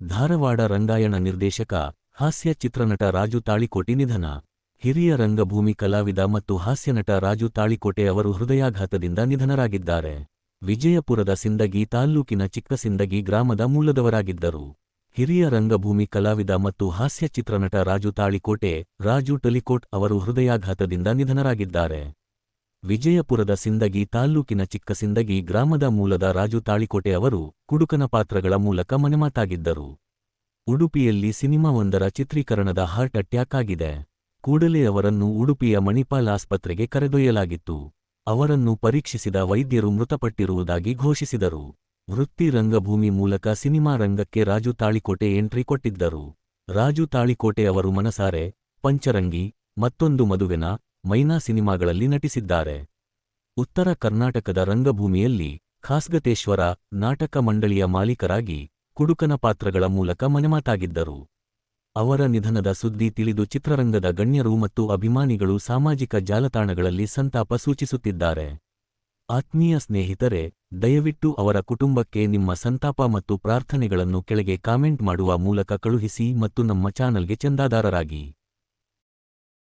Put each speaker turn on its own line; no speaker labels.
ಧಾರವಾಡ ರಂಗಾಯಣ ನಿರ್ದೇಶಕ, ಹಾಸ್ಯ ಚಿತ್ರನಟ ರಾಜು ತಾಳಿಕೋಟಿ ನಿಧನ. ಹಿರಿಯ ರಂಗಭೂಮಿ ಕಲಾವಿದ ಮತ್ತು ಹಾಸ್ಯನಟ ರಾಜು ತಾಳಿಕೋಟೆ ಅವರು ಹೃದಯಾಘಾತದಿಂದ ನಿಧನರಾಗಿದ್ದಾರೆ. ವಿಜಯಪುರದ ಸಿಂದಗಿ ತಾಲ್ಲೂಕಿನ ಚಿಕ್ಕಸಿಂದಗಿ ಗ್ರಾಮದ ಮೂಲದವರಾಗಿದ್ದರು. ಹಿರಿಯ ರಂಗಭೂಮಿ ಕಲಾವಿದ ಮತ್ತು ಹಾಸ್ಯ ಚಿತ್ರನಟ ರಾಜು ತಾಳಿಕೋಟೆ, ರಾಜು ಟಲಿಕೋಟ್ ಅವರು ಹೃದಯಾಘಾತದಿಂದ ನಿಧನರಾಗಿದ್ದಾರೆ. ವಿಜಯಪುರದ ಸಿಂದಗಿ ತಾಲ್ಲೂಕಿನ ಚಿಕ್ಕಸಿಂದಗಿ ಗ್ರಾಮದ ಮೂಲದ ರಾಜು ತಾಳಿಕೋಟೆ ಅವರು ಕುಡುಕನ ಪಾತ್ರಗಳ ಮೂಲಕ ಮನೆಮಾತಾಗಿದ್ದರು. ಉಡುಪಿಯಲ್ಲಿ ಸಿನಿಮಾವೊಂದರ ಚಿತ್ರೀಕರಣದ ಹಾರ್ಟ್ ಅಟ್ಯಾಕ್ ಆಗಿದೆ. ಕೂಡಲೇ ಅವರನ್ನು ಉಡುಪಿಯ ಮಣಿಪಾಲ್ ಆಸ್ಪತ್ರೆಗೆ ಕರೆದೊಯ್ಯಲಾಗಿತ್ತು. ಅವರನ್ನು ಪರೀಕ್ಷಿಸಿದ ವೈದ್ಯರು ಮೃತಪಟ್ಟಿರುವುದಾಗಿ ಘೋಷಿಸಿದರು. ವೃತ್ತಿ ರಂಗಭೂಮಿ ಮೂಲಕ ಸಿನಿಮಾ ರಂಗಕ್ಕೆ ರಾಜು ತಾಳಿಕೋಟೆ ಎಂಟ್ರಿ ಕೊಟ್ಟಿದ್ದರು. ರಾಜು ತಾಳಿಕೋಟೆ ಅವರು ಮನಸಾರೆ, ಪಂಚರಂಗಿ, ಮತ್ತೊಂದು ಮದುವೆನ ಮೈನಾ ಸಿನಿಮಾಗಳಲ್ಲಿ ನಟಿಸಿದ್ದಾರೆ. ಉತ್ತರ ಕರ್ನಾಟಕದ ರಂಗಭೂಮಿಯಲ್ಲಿ ಖಾಸ್ಗತೇಶ್ವರ ನಾಟಕ ಮಂಡಳಿಯ ಮಾಲೀಕರಾಗಿ ಕುಡುಕನ ಪಾತ್ರಗಳ ಮೂಲಕ ಮನೆಮಾತಾಗಿದ್ದರು ಅವರ ನಿಧನದ ಸುದ್ದಿ ತಿಳಿದು ಚಿತ್ರರಂಗದ ಗಣ್ಯರು ಮತ್ತು ಅಭಿಮಾನಿಗಳು ಸಾಮಾಜಿಕ ಜಾಲತಾಣಗಳಲ್ಲಿ ಸಂತಾಪ ಸೂಚಿಸುತ್ತಿದ್ದಾರೆ. ಆತ್ಮೀಯ ಸ್ನೇಹಿತರೆ, ದಯವಿಟ್ಟು ಅವರ ಕುಟುಂಬಕ್ಕೆ ನಿಮ್ಮ ಸಂತಾಪ ಮತ್ತು ಪ್ರಾರ್ಥನೆಗಳನ್ನು ಕೆಳಗೆ ಕಾಮೆಂಟ್ ಮಾಡುವ ಮೂಲಕ ಕಳುಹಿಸಿ ಮತ್ತು ನಮ್ಮ ಚಾನಲ್ಗೆ ಚಂದಾದಾರರಾಗಿ.